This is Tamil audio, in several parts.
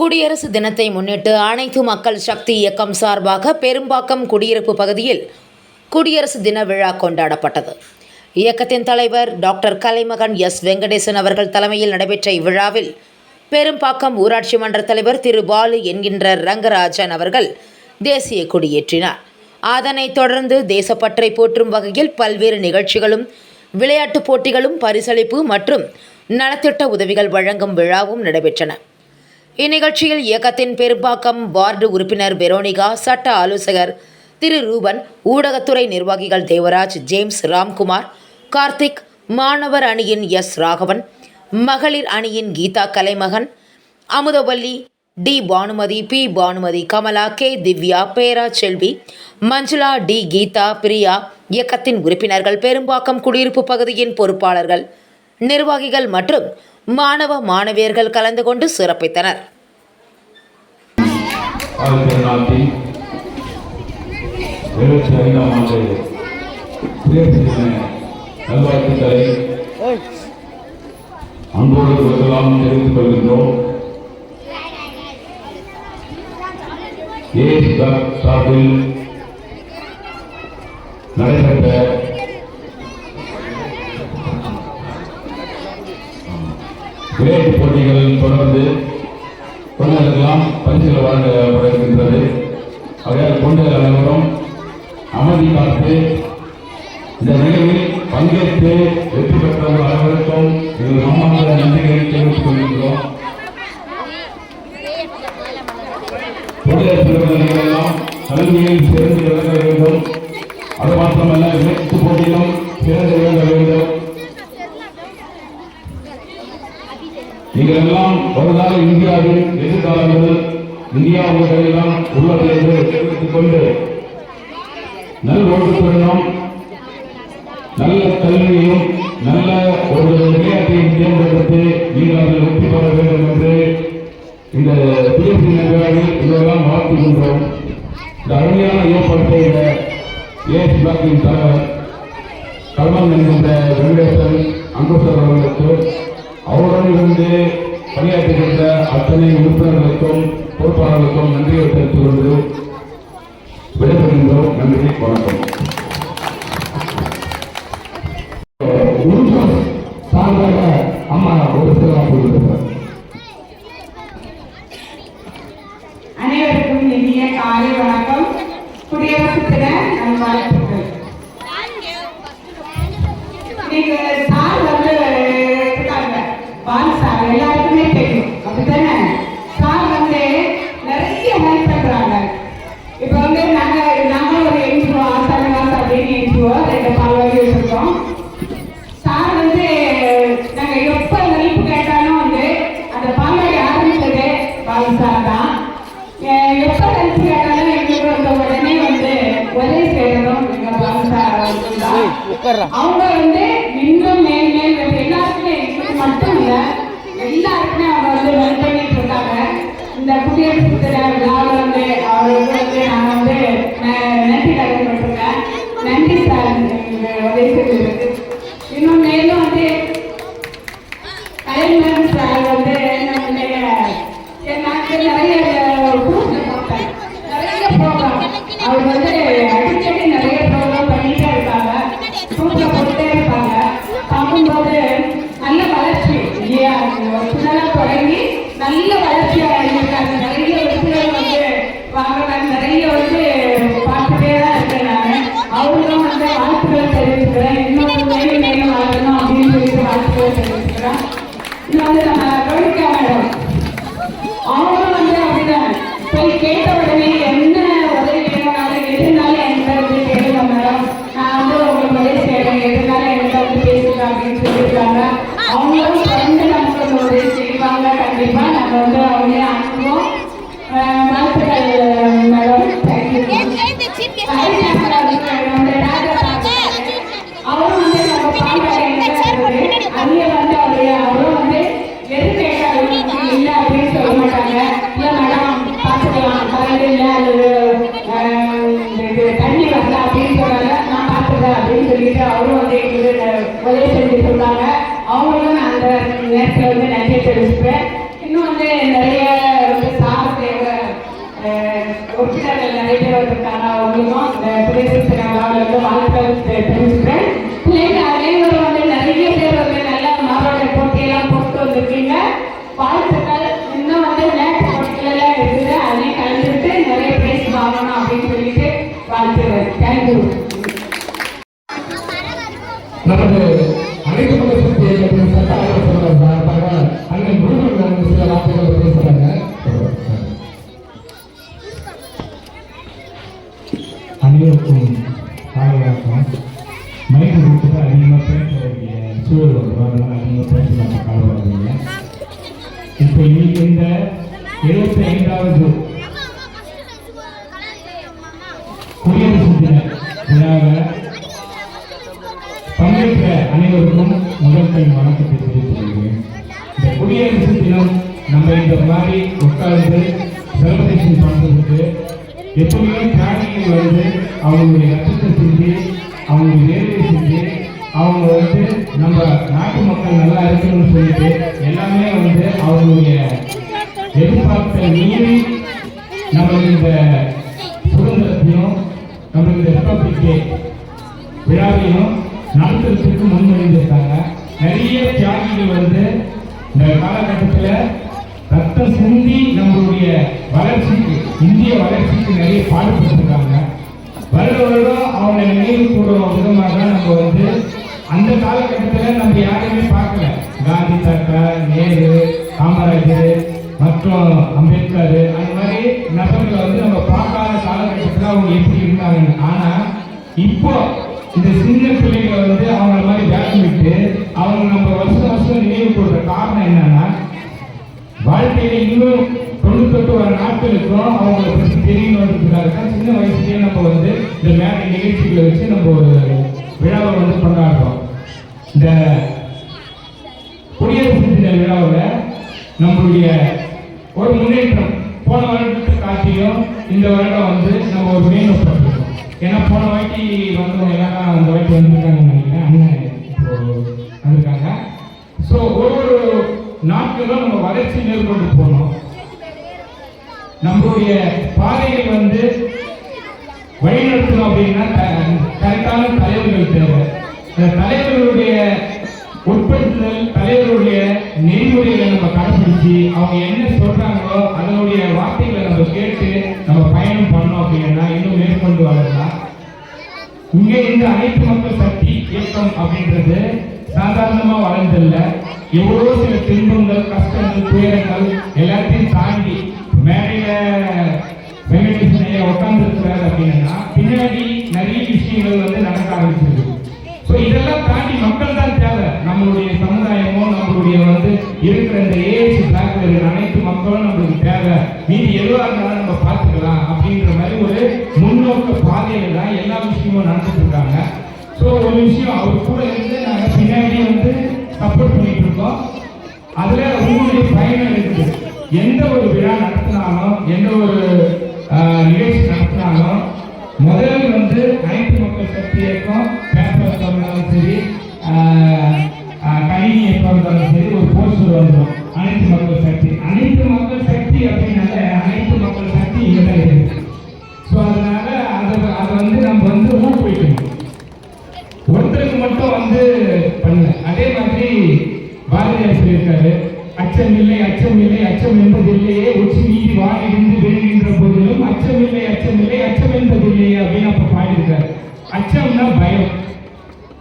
குடியரசு தினத்தை முன்னிட்டு அனைத்து மக்கள் சக்தி இயக்கம் சார்பாக பெரும்பாக்கம் குடியிருப்பு பகுதியில் குடியரசு தின விழா கொண்டாடப்பட்டது. இயக்கத்தின் தலைவர் டாக்டர் கலைமகன் எஸ். வெங்கடேசன் அவர்கள் தலைமையில் நடைபெற்ற இவ்விழாவில் பெரும்பாக்கம் ஊராட்சி மன்ற தலைவர் திரு. பாலு என்கின்ற ரங்கராஜன் அவர்கள் தேசிய கொடியேற்றினார். அதனைத் தொடர்ந்து தேசப்பற்றை போற்றும் வகையில் பல்வேறு நிகழ்ச்சிகளும் விளையாட்டுப் போட்டிகளும் பரிசளிப்பு மற்றும் நலத்திட்ட உதவிகள் வழங்கும் விழாவும் நடைபெற்றன. இந்நிகழ்ச்சியில் இயக்கத்தின் பெரும்பாக்கம் வார்டு உறுப்பினர் வெரோனிகா சட்ட ஆலோசகர் திரு ரூபன் ஊடகத்துறை நிர்வாகிகள் தேவராஜ் ஜேம்ஸ் ராம்குமார் கார்த்திக் மாணவர் அணியின் எஸ் ராகவன் மகளிர் அணியின் Geetha Kalaimagan Amudhavalli T Banumathi P Banumathi Kamala K Divya பேரா செல்வி மஞ்சுளா டி கீதா பிரியா இயக்கத்தின் உறுப்பினர்கள் பெரும்பாக்கம் குடியிருப்பு பகுதியின் பொறுப்பாளர்கள் நிர்வாகிகள் மற்றும் மாணவ மாணவியர்கள் கலந்து கொண்டு சிறப்பித்தனர். ஆயிரத்தி நாட்டின் எழுபத்தி ஐந்தாம் ஆண்டு குடியரசு நல்வாழ்த்துக்களை அன்போடு கொடுக்கலாம் தெரிவித்துக் கொள்கின்றோம். சார்பில் நடைபெற்ற விளையாட்டுப் போட்டிகள் தொடர்ந்து குழந்தைகளுக்கெல்லாம் பரிசுகள் வழங்கப்பட இருக்கின்றது ஆகையால் குழந்தைகள் அனைவரும் அமைதி காத்து இந்த நிகழ்வில் பங்கேற்று வெற்றி பெற்றவர்கள் அனைவருக்கும் எங்கள் நம்மாத நன்றிகளை தெரிவித்துக் கொள்கின்றோம். குடியரசு கல்வியில் சிறந்து விளங்க வேண்டும். அது மாத்திரமல்ல விளையாட்டு போட்டியிலும் சிறந்து விளங்க வேண்டும். நீங்கள் எல்லாம் ஒரு நாள் இந்தியாவில் இந்தியா உங்களெல்லாம் உள்ளது என்று தெரிவித்துக் கொண்டு நல் ஒழுக்கத்துடனும் நல்ல கல்வியும் நல்ல ஒரு விளையாட்டையும் தேர்ந்தெடுத்து நீங்கள் அதில் வெற்றி பெற வேண்டும் என்று இந்த பிஎஸ்சி நிர்வாகிகள் இதெல்லாம் வாழ்த்துகின்றோம். இந்த அருமையான ஏற்பாட்டை இந்த ஏஎஸ் பிளாக்கின் தலைவர் கல்வன் என்கின்ற வெங்கடேசன் அங்குசர் அவர்களுக்கு அவருடன் இருந்து பணியாற்றுகின்ற அத்தனை உறுப்பினர்களுக்கும் பொறுப்பாளர்களுக்கும் நன்றியை தெரிவித்துக் கொண்டு விடைபெறுகின்றோம். நன்றி வணக்கம். சார்பாக அம்மா ஒரு சில கொடுக்கிறார் அனைவருக்கும் இனிய காலை வணக்கம். குடியரசு தின நல்வாழ்த்து தான். அவங்க வந்து இன்னும் மேல் மேல் எல்லாருக்குமே மட்டும் இல்ல எல்லாருக்குமே அவங்க வந்து ஹெல்ப் பண்ணிட்டு இருக்காங்க இந்த குடியரசு தின விழாவில் இப்போ இந்த எழுபத்தி ஐந்தாவது குடியரசு தின விழாவை பங்கேற்ற அனைவருக்கும் முதல் கை வணக்கத்தை தெரிவித்துக் கொள்கிறேன். இந்த குடியரசு தினம் நம்ம இந்த மாதிரி உட்கார்ந்து செலிப்ரேஷன் பண்றதுக்கு எப்பவுமே வந்து அவங்களுடைய ரத்தத்தை செஞ்சு அவங்களுடைய வேலையை செஞ்சு அவங்க வந்து நம்ம நாட்டு மக்கள் நல்லா இருக்கணும்னு சொல்லிட்டு எல்லாமே வந்து அவங்களுடைய எதிர்பார்த்த மீறி நம்ம இந்த சுதந்திரத்தையும் நம்ம இந்த ரிப்பப்ளிக் விழாவையும் நடத்துறதுக்கு முன்மொழிந்திருக்காங்க. நிறைய தியாகிகள் வந்து இந்த காலகட்டத்தில் ரத்தம் சிந்தி நம்மளுடைய வளர்ச்சிக்கு இந்திய வளர்ச்சிக்கு நிறைய பாடுபட்டிருக்காங்க. வருட வருடம் அவங்க நினைவு கூறும் விதமாக தான் நம்ம வந்து அந்த காலகட்டத்தில் நம்ம யாரையுமே பார்க்கல. காந்தி தாத்தா நேரு காமராஜர் மற்றும் அம்பேத்கர் அந்த மாதிரி நபர்களை வந்து நம்ம பார்க்காத காலகட்டத்தில் அவங்க எப்படி இருந்தாங்க ஆனால் இப்போ இந்த சின்ன பிள்ளைகளை வந்து அவங்கள மாதிரி வேலை விட்டு அவங்க நம்ம வருஷம் வருஷம் நினைவு கூறுற காரணம் என்னன்னா வாழ்க்கையில இன்னும் தொண்ணூத்தொட்டு வர நாட்களுக்கும் அவங்களை பற்றி தெரியணுன்றதுக்காக தான் சின்ன வயசுலேயே நம்ம வந்து இந்த மேடை நிகழ்ச்சிகளை வச்சு நம்ம ஒரு விழாவை வந்து கொண்டாடுறோம். இந்த குடியரசு தின விழாவில் நம்மளுடைய ஒரு முன்னேற்றம் போன வருடத்தை காட்டியும் இந்த வருடம் வந்து நம்ம ஒரு மேம்பட்டிருக்கோம் ஏன்னா போன வாட்டி வந்தவங்க எல்லாம் அந்த வாட்டி வந்திருக்காங்கன்னு நினைக்கிறேன். அண்ணன் வந்திருக்காங்க. ஸோ ஒரு ஒரு நாட்களும் நம்ம வளர்ச்சி மேற்கொண்டு போனோம். நம்மளுடைய பாதைகள் வந்து வழிநடத்தணும் அப்படின்னா கரெக்டான தலைவர்கள் தேவை. இந்த தலைவர்களுடைய உட்படுத்துதல் தலைவர்களுடைய நெறிமுறைகள் கடைபிடிச்சு அவங்க என்ன சொல்றாங்களோ அதனுடைய வார்த்தைகளை நம்ம கேட்டு நம்ம பயணம் பண்ணோம் அப்படின்னா இன்னும் மேற்கொண்டு வரலாம். இங்கே இந்த அனைத்து மக்கள் சக்தி இயக்கம் அப்படின்றது சாதாரணமா வளர்ந்ததில்ல எவ்வளோ சில துன்பங்கள் கஷ்டங்கள் துயரங்கள் எல்லாத்தையும் தாண்டி மேடையில வெங்கடேசன் உட்கார்ந்து அப்படின்னா பின்னாடி நிறைய விஷயங்கள் வந்து நடக்க ஆரம்பிச்சிருக்கு. ஸோ இதெல்லாம் தாண்டி மக்கள் தான் மீதி எதுவாக இருந்தாலும் நம்ம பார்த்துக்கலாம் அப்படின்ற மாதிரி ஒரு முன்னோக்க பாதையில தான் எல்லா விஷயமும் நடந்துட்டு இருக்காங்க. ஸோ ஒரு விஷயம் அவர் கூட இருந்து நாங்கள் பின்னாடி வந்து சப்போர்ட் பண்ணிட்டு இருக்கோம். அதில் உங்களுடைய பயணம் இருக்குது.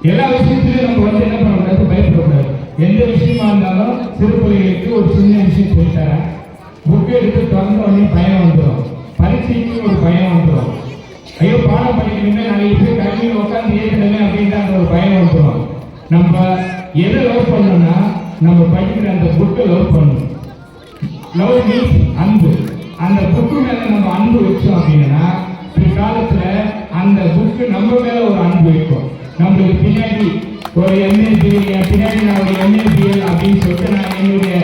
எல்லா விஷயத்திலையும் நம்ம வந்து என்ன பண்ணக்கூடாது பயப்படக்கூடாது எந்த விஷயமா இருந்தாலும் சிறு பிள்ளைகளுக்கு ஒரு சின்ன விஷயம் சொல்லித்தரேன். புக்கு எடுத்து திறந்த உடனே பயம் வந்துடும் பரீட்சைக்கு ஒரு பயம் வந்துடும் ஐயோ பாடம் படிக்கணுமே நாளைக்கு போய் கல்வியில் உட்காந்து ஏற்கனவே அப்படின்ட்டு அந்த ஒரு பயம் வந்துடும் நம்ம எதை லவ் பண்ணணும்னா நம்ம படிக்கிற அந்த புக்கை லவ் பண்ணணும். லவ் மீன்ஸ் அன்பு. நம்மளுக்கு பின்னாடி ஒரு எம்எல்பி பின்னாடி நான் ஒரு எம்எல்பிஎல் அப்படின்னு சொல்லிட்டு நான் என்னுடைய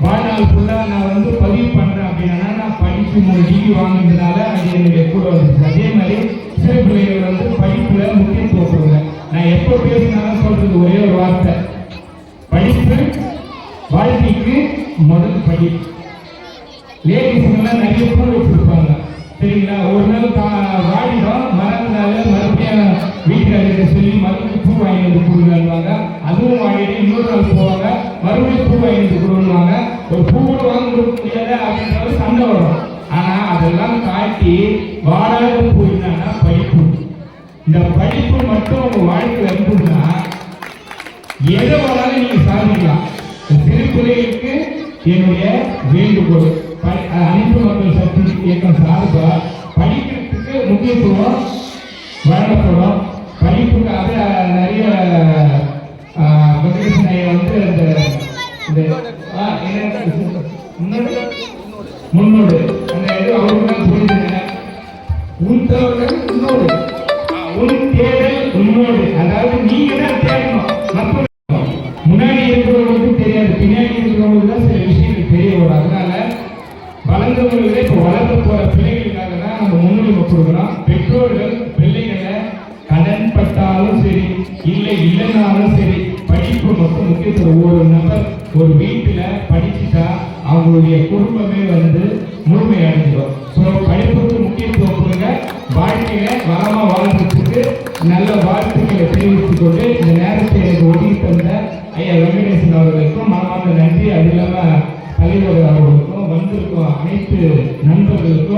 வாழ்நாள் ஃபுல்லாக நான் வந்து பதிவு பண்ணுறேன் அப்படின்னா. நான் படிச்சு மூணு டிகிரி வாங்கினதுனால அது என்னுடைய கூட வந்துச்சு அதே மாதிரி சிறு பிள்ளைகள் வந்து படிப்பில் முக்கியத்துவம் கொடுங்க நான் எப்போ பேசினாலும் சொல்கிறது ஒரே ஒரு வார்த்தை. படிப்பு வாழ்க்கைக்கு முதல் படிப்பு. லேடிஸ்ங்கெல்லாம் நிறைய பூ வச்சுருப்பாங்க சரிங்களா? ஒரு நாள் வாழிடும் வாடிடும் வீட்டில் சொல்லி மறுபடியும் பூ வாங்கிட்டு கொடுங்க கொடுங்கன்னுவாங்க அதுவும் வாங்கிட்டு இன்னொரு நாள் போவாங்க. மறுபடியும் பூ வாங்கிட்டு வந்து கொடுவாங்க ஒரு பூ கூட வாங்க முடியாது அப்படின்ற சண்டை வரும். ஆனா அதெல்லாம் காட்டி வாடாத பூ என்னன்னா படிப்பு. இந்த படிப்பு மட்டும் உங்க வாழ்க்கையில் இருந்ததுன்னா எதை வேணாலும் நீங்க சாதிக்கலாம். இந்த சிறு பிள்ளைகளுக்கு என்னுடைய வேண்டுகோள். அனைத்து மக்கள் சக்தி இயக்கம் சார்பாக படிக்கிறதுக்கு முக்கியத்துவம் வளர்ந்து போற பிள்ளைகளுக்காக தான் நம்ம முன்னுரிமை கொடுக்குறோம். பெற்றோர்கள் பிள்ளைகளை கடன் பட்டாலும் சரி இல்லை இல்லைனாலும் சரி படிப்பு மட்டும் முக்கியத்துவம் ஒரு நபர் ஒரு வீட்டுல படிச்சுட்டா அவங்களுடைய குடும்பமே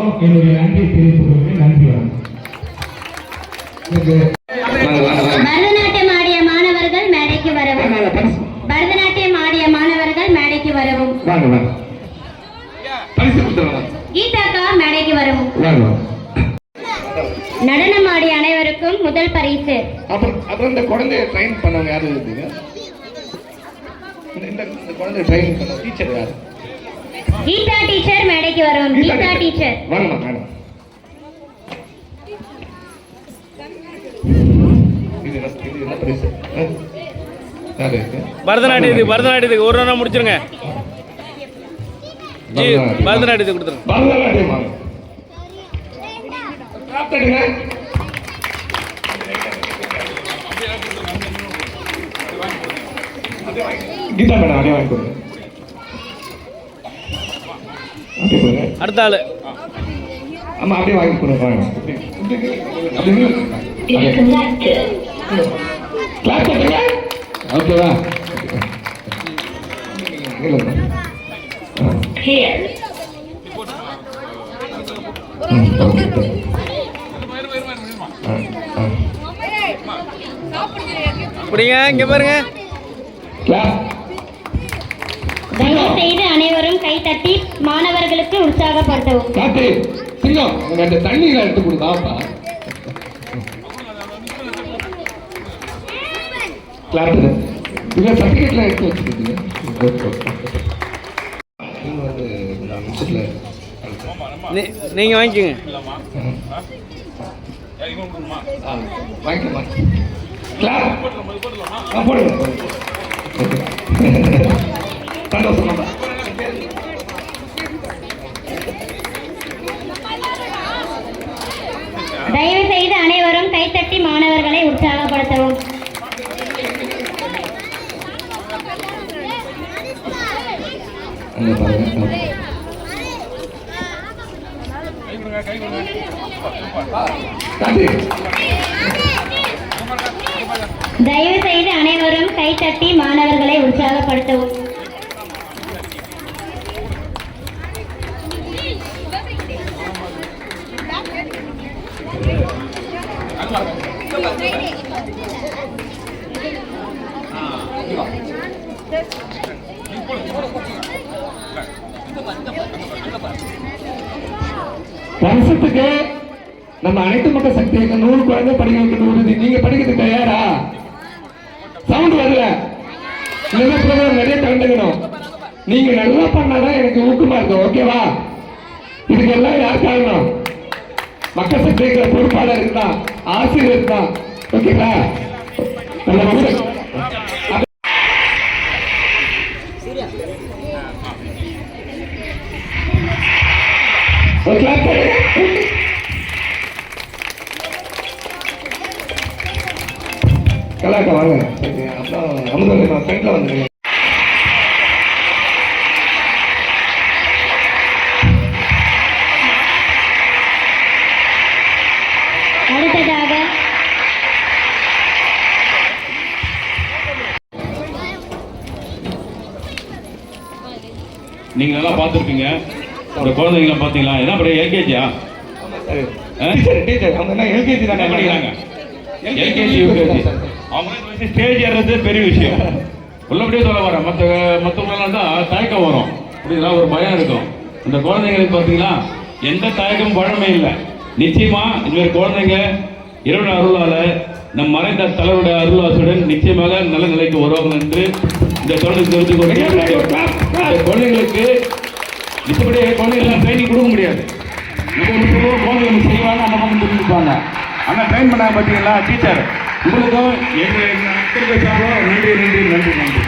நண்பர்களுக்கும் என்னுடைய நன்றியை தெரிவித்துக் கொள்கிறேன். நன்றி வணக்கம். பரதநாட்டியம் ஆடிய மாணவர்கள் மேடைக்கு வரவும். பரதநாட்டியம் ஆடிய மாணவர்கள் மேடைக்கு வரவும். கீதாக்கா மேடைக்கு வரவும். நடனம் ஆடிய அனைவருக்கும் முதல் பரிசு. அப்புறம் அப்புறம் இந்த குழந்தைய ட்ரெயின் பண்ணவங்க யாரு இருந்தீங்க இந்த இந்த இந்த குழந்தைய ட்ரெயின் பண்ண டீச்சர் யாரு? கீதா டீச்சர் மேடைக்கு வரவும் கீதா டீச்சர். வாங்கம்மா மேடம் பரதநாட்டியத்துக்கு பரதநாட்டியத்துக்கு ஒரு நாள் முடிச்சிருங்க. ஜி பரதநாட்டியத்துக்கு கொடுத்துருங்க. பரதநாட்டியம். வாங்க. கீதா மேடம் அப்படியே வாங்கி கொடுங்க அடுத்த ஆளு. ஆமா அப்படியே வாங்கி கொடுங்க ஓகேவா அப்படிங்க இங்க பாருங்க. தயவு செய்து அனைவரும் கை தட்டி மாணவர்களுக்கு உற்சாகப்படுத்தவும். காத்து சிங்கம் உங்க அந்த தண்ணீரை எடுத்து சர்டிஃபிகேட்லாம் வச்சுருக்கீங்க நிமிஷத்தில் நீ- நீங்க வாங்கிக்கோங்க. வாங்கிக்கலாமா போடுங்க தயவு செய்து அனைவரும் கைத்தட்டி மாணவர்களை உற்சாகப்படுத்தவும். தயவு செய்து அனைவரும் கைத்தட்டி மாணவர்களை உற்சாகப்படுத்தவும். வருஷத்துக்கு நம்ம அனைத்து மக்கள் சக்தி இயக்கம் நூறு குழந்தை படிக்க வைக்கணும் உறுதி நீங்க படிக்கிறதுக்கு தயாரா? சவுண்ட் வரல. ப்ரோக்ராம் நிறைய கலந்துக்கணும். நீங்க நல்லா பண்ணாதான் எனக்கு ஊக்கமா இருக்கும். ஓகேவா இதுக்கு எல்லாம் யார் காரணம்? மக்கள் சக்தி பொறுப்பாளர் இருந்தா ஆசிரியர் தான் ஓகேங்களா? கலாக்கா வாங்க. அப்புறம் அமுதவல்லி நான் சைட்ல வந்துருங்க நீங்க நல்லா பார்த்துருப்பீங்க. இந்த குழந்தைங்களாம் பார்த்தீங்களா? என்ன பண்ணுறீங்க எல்கேஜியா டீச்சர் டீச்சர் அவங்க என்ன எல்கேஜி தானே படிக்கிறாங்க எல்கேஜி யூகேஜி. அவங்க ஸ்டேஜ் ஏறது பெரிய விஷயம். உள்ளபடியே சொல்ல வரேன் மற்ற மற்றவங்களாம் தான் தயக்கம் வரும். அப்படிங்களா ஒரு பயம் இருக்கும். இந்த குழந்தைங்களுக்கு பார்த்தீங்களா? எந்த தயக்கமும் பழமே இல்லை. நிச்சயமா இந்த குழந்தைங்க இறைவன் அருளால நம் மறைந்த தலைவருடைய அருளாசுடன் நிச்சயமாக நல்ல நிலைக்கு வருவாங்க என்று இந்த தொடர்ந்து இந்த குழந்தைங்களுக்கு மிச்சபடி குழந்தைங்களாம் ட்ரைனிங் கொடுக்க முடியாது. சொல்லுவோம் குழந்தைங்க செய்வாங்க அந்த பக்கம் தெரிஞ்சுப்பாங்க ஆனால் ட்ரைன் பண்ணாங்க பார்த்தீங்களா? டீச்சர் உங்களுக்கும் எங்கள் நன்றி நன்றி நன்றி நன்றி.